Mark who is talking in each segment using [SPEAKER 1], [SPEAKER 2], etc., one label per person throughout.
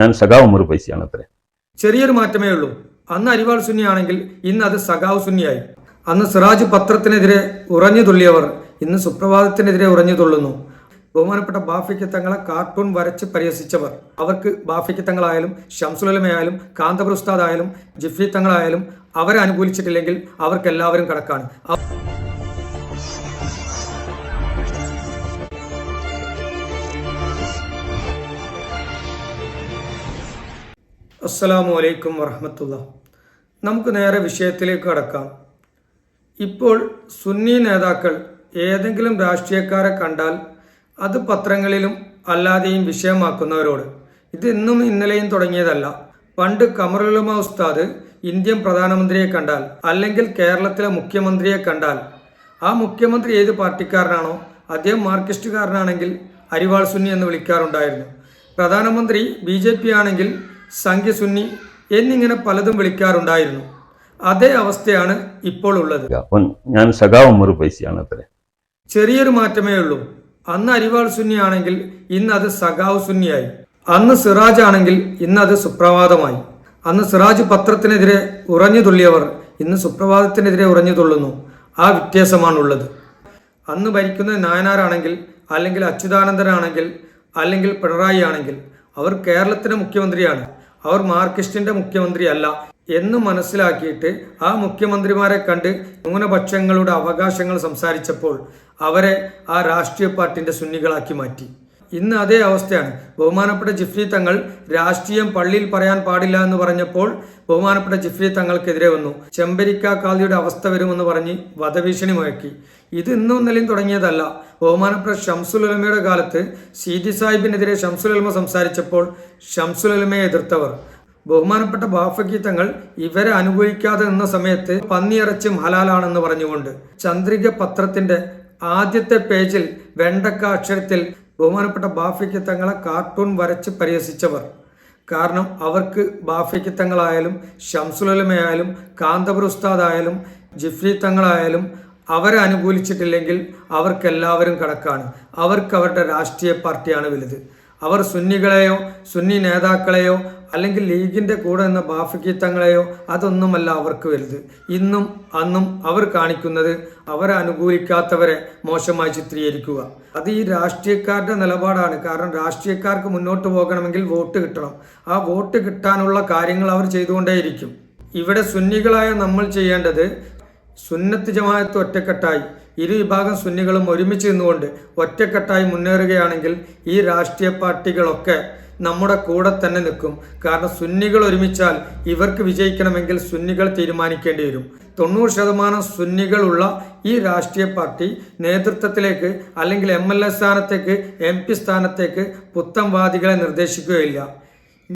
[SPEAKER 1] ഞാൻ സഖാവ് ഉമർ പൈസയാണ് അത്രേ.
[SPEAKER 2] ചെറിയൊരു മാറ്റമേ ഉള്ളൂ. അന്ന് അരിവാൾ സുന്നിയാണെങ്കിൽ ഇന്ന് അത് സഖാവ് സുന്നിയായി. അന്ന് സിറാജ് പത്രത്തിനെതിരെ ഉറഞ്ഞു തുള്ളിയവർ ഇന്ന് സുപ്രഭാതത്തിനെതിരെ ഉറഞ്ഞു തുള്ളുന്നു. ബഹുമാനപ്പെട്ട ബാഫിക്ക് തങ്ങളെ കാർട്ടൂൺ വരച്ച് പരിഹസിച്ചവർ. അവർക്ക് ബാഫിക്ക് തങ്ങളായാലും ഷംസുലമയായാലും കാന്തപുർ ഉസ്താദായാലും ജിഫി തങ്ങളായാലും അവരെ അനുകൂലിച്ചിട്ടില്ലെങ്കിൽ അവർക്ക് എല്ലാവരും കണക്കാണ് അസ്സലാമു അലൈക്കും വറഹമത്തുള്ള. നമുക്ക് നേരെ വിഷയത്തിലേക്ക് കടക്കാം. ഇപ്പോൾ സുന്നി നേതാക്കൾ ഏതെങ്കിലും രാഷ്ട്രീയക്കാരെ കണ്ടാൽ അത് പത്രങ്ങളിലും അല്ലാതെയും വിഷയമാക്കുന്നവരോട്. ഇത് ഇന്നും ഇന്നലെയും തുടങ്ങിയതല്ല. പണ്ട് കമറുലുമ ഉസ്താദ് ഇന്ത്യൻ പ്രധാനമന്ത്രിയെ കണ്ടാൽ അല്ലെങ്കിൽ കേരളത്തിലെ മുഖ്യമന്ത്രിയെ കണ്ടാൽ ആ മുഖ്യമന്ത്രി ഏത് പാർട്ടിക്കാരനാണോ അദ്ദേഹം മാർക്സിസ്റ്റുകാരനാണെങ്കിൽ അരിവാൾ സുന്നി എന്ന് വിളിക്കാറുണ്ടായിരുന്നു. പ്രധാനമന്ത്രി ബി ജെ പി ആണെങ്കിൽ സംഖ്യ സുന്നി എന്നിങ്ങനെ പലതും വിളിക്കാറുണ്ടായിരുന്നു. അതേ അവസ്ഥയാണ് ഇപ്പോൾ ഉള്ളത്.
[SPEAKER 1] ഞാൻ സഖാവ് പൈസയാണ്
[SPEAKER 2] ചെറിയൊരു മാറ്റമേ ഉള്ളൂ. അന്ന് അരിവാൾ സുന്നി ആണെങ്കിൽ ഇന്ന് അത് സഖാവ് സുന്നിയായി. അന്ന് സിറാജ് ആണെങ്കിൽ ഇന്ന് അത് സുപ്രഭാതമായി. അന്ന് സിറാജ് പത്രത്തിനെതിരെ ഉറഞ്ഞു തുള്ളിയവർ ഇന്ന് സുപ്രഭാതത്തിനെതിരെ ഉറഞ്ഞു തുള്ളുന്നു. ആ വ്യത്യാസമാണുള്ളത്. അന്ന് ഭരിക്കുന്നത് നായനാരാണെങ്കിൽ അല്ലെങ്കിൽ അച്യുതാനന്ദനാണെങ്കിൽ അല്ലെങ്കിൽ പിണറായി ആണെങ്കിൽ അവർ കേരളത്തിന് മുഖ്യമന്ത്രിയാണ്. അവർ മാർക്സിസ്റ്റിന്റെ മുഖ്യമന്ത്രി അല്ല എന്ന് മനസ്സിലാക്കിയിട്ട് ആ മുഖ്യമന്ത്രിമാരെ കണ്ട് ന്യൂനപക്ഷങ്ങളുടെ അവകാശങ്ങൾ സംസാരിച്ചപ്പോൾ അവരെ ആ രാഷ്ട്രീയ പാർട്ടിന്റെ സുന്നികളാക്കി മാറ്റി. ഇന്ന് അതേ അവസ്ഥയാണ്. ബഹുമാനപ്പെട്ട ജിഫ്രി തങ്ങൾ രാഷ്ട്രീയം പള്ളിയിൽ പറയാൻ പാടില്ല എന്ന് പറഞ്ഞപ്പോൾ ബഹുമാനപ്പെട്ട ജിഫ്രി തങ്ങൾക്കെതിരെ വന്നു. ചെമ്പരിക്ക കാളിയുടെ അവസ്ഥ വരുമെന്ന് പറഞ്ഞ് വധഭീഷണി മുഴക്കി. ഇത് ഇന്നും ഇന്നലെയും തുടങ്ങിയതല്ല. ബഹുമാനപ്പെട്ട ഷംസുൽ ഉലമയുടെ കാലത്ത് സീതി സാഹിബിനെതിരെ ഷംസുൽ ഉലമ സംസാരിച്ചപ്പോൾ ഷംസുൽ ഉലമയെ എതിർത്തവർ. ബഹുമാനപ്പെട്ട ബാഫക്കി തങ്ങൾ ഇവരെ അനുഭവിക്കാതെ നിന്ന സമയത്ത് പന്നിയിറച്ചും ഹലാലാണെന്ന് പറഞ്ഞുകൊണ്ട് ചന്ദ്രിക പത്രത്തിന്റെ ആദ്യത്തെ പേജിൽ വെണ്ടക്ക അക്ഷരത്തിൽ ബഹുമാനപ്പെട്ട ബാഫയ്ക്ക് തങ്ങളെ കാർട്ടൂൺ വരച്ച് പരിഹസിച്ചവർ. കാരണം അവർക്ക് ബാഫയ്ക്ക് തങ്ങളായാലും ഷംസുലമയായാലും കാന്തപുർ ഉസ്താദായാലും ജിഫ്രി തങ്ങളായാലും അവരെ അനുകൂലിച്ചിട്ടില്ലെങ്കിൽ അവർക്കെല്ലാവരും കണക്കാണ്. അവർക്ക് അവരുടെ രാഷ്ട്രീയ പാർട്ടിയാണ് വലുത്. അവർ സുന്നികളെയോ സുന്നി നേതാക്കളെയോ അല്ലെങ്കിൽ ലീഗിന്റെ കൂടെ നിന്ന ബാഫിക്കി തങ്ങളെയോ അതൊന്നുമല്ല അവർക്ക് വലുത്. ഇന്നും അന്നും അവർ കാണിക്കുന്നത് അവരെ അനുകൂലിക്കാത്തവരെ മോശമായി ചിത്രീകരിക്കുക. അത് ഈ രാഷ്ട്രീയക്കാരുടെ നിലപാടാണ്. കാരണം രാഷ്ട്രീയക്കാർക്ക് മുന്നോട്ട് പോകണമെങ്കിൽ വോട്ട് കിട്ടണം. ആ വോട്ട് കിട്ടാനുള്ള കാര്യങ്ങൾ അവർ ചെയ്തുകൊണ്ടേയിരിക്കും. ഇവിടെ സുന്നികളായ നമ്മൾ ചെയ്യേണ്ടത് സുന്നത്ത് ജമാഅത്ത് ഒറ്റക്കെട്ടായി. ഇരു വിഭാഗം സുന്നികളും ഒരുമിച്ച് നിന്നുകൊണ്ട് ഒറ്റക്കെട്ടായി മുന്നേറുകയാണെങ്കിൽ ഈ രാഷ്ട്രീയ പാർട്ടികളൊക്കെ നമ്മുടെ കൂടെ തന്നെ നിൽക്കും. കാരണം സുന്നികൾ ഒരുമിച്ചാൽ ഇവർക്ക് വിജയിക്കണമെങ്കിൽ സുന്നികൾ തീരുമാനിക്കേണ്ടി വരും. തൊണ്ണൂറ് ശതമാനം സുന്നികളുള്ള ഈ രാഷ്ട്രീയ പാർട്ടി നേതൃത്വത്തിലേക്ക് അല്ലെങ്കിൽ എം എൽ എ സ്ഥാനത്തേക്ക് എം പി സ്ഥാനത്തേക്ക് പുത്തംവാദികളെ നിർദ്ദേശിക്കുകയില്ല.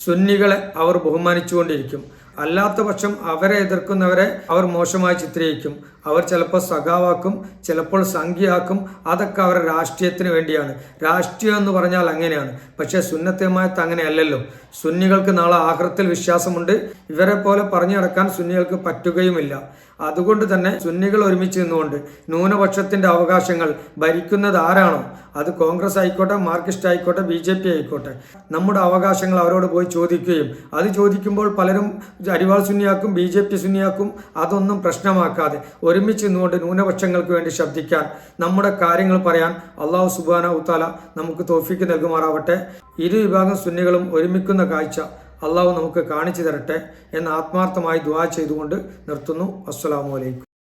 [SPEAKER 2] സുന്നികളെ അവർ ബഹുമാനിച്ചുകൊണ്ടിരിക്കും. അല്ലാത്ത പക്ഷം അവരെ എതിർക്കുന്നവരെ അവർ മോശമായി ചിത്രീകരിക്കും. അവർ ചിലപ്പോൾ സഖാവാക്കും ചിലപ്പോൾ സംഖ്യയാക്കും. അതൊക്കെ അവരുടെ രാഷ്ട്രീയത്തിന് വേണ്ടിയാണ്. രാഷ്ട്രീയം എന്ന് പറഞ്ഞാൽ അങ്ങനെയാണ്. പക്ഷേ സുന്നത്തമായത്ത് അങ്ങനെയല്ലല്ലോ. സുന്നികൾക്ക് നാളെ ആഹ്രത്തിൽ വിശ്വാസമുണ്ട്. ഇവരെ പോലെ പറഞ്ഞു നടക്കാൻ സുന്നികൾക്ക് പറ്റുകയുമില്ല. അതുകൊണ്ട് തന്നെ സുന്നികൾ ഒരുമിച്ച് നിന്നുകൊണ്ട് ന്യൂനപക്ഷത്തിന്റെ അവകാശങ്ങൾ ഭരിക്കുന്നത് ആരാണോ? അത് കോൺഗ്രസ് ആയിക്കോട്ടെ മാർക്സിസ്റ്റ് ആയിക്കോട്ടെ ബി ജെ പി ആയിക്കോട്ടെ. നമ്മുടെ അവകാശങ്ങൾ അവരോട് പോയി ചോദിക്കുകയും അത് ചോദിക്കുമ്പോൾ പലരും അരിവാൾ സുന്നിയാക്കും ബി ജെ പി സുന്നിയാക്കും. അതൊന്നും പ്രശ്നമാക്കാതെ ഒരുമിച്ച് നിന്നുകൊണ്ട് ന്യൂനപക്ഷങ്ങൾക്ക് വേണ്ടി ശബ്ദിക്കാൻ നമ്മുടെ കാര്യങ്ങൾ പറയാൻ അള്ളാഹു സുബാന ഉത്താല നമുക്ക് തോഫിക്ക് നൽകുമാറാവട്ടെ. ഇരു വിഭാഗം സുന്നികളും ഒരുമിക്കുന്ന കാഴ്ച അള്ളാഹു നമുക്ക് കാണിച്ചു തരട്ടെ എന്ന് ആത്മാർത്ഥമായി ദുവാ ചെയ്തുകൊണ്ട് നിർത്തുന്നു. അസ്സലാമു അലൈക്കും.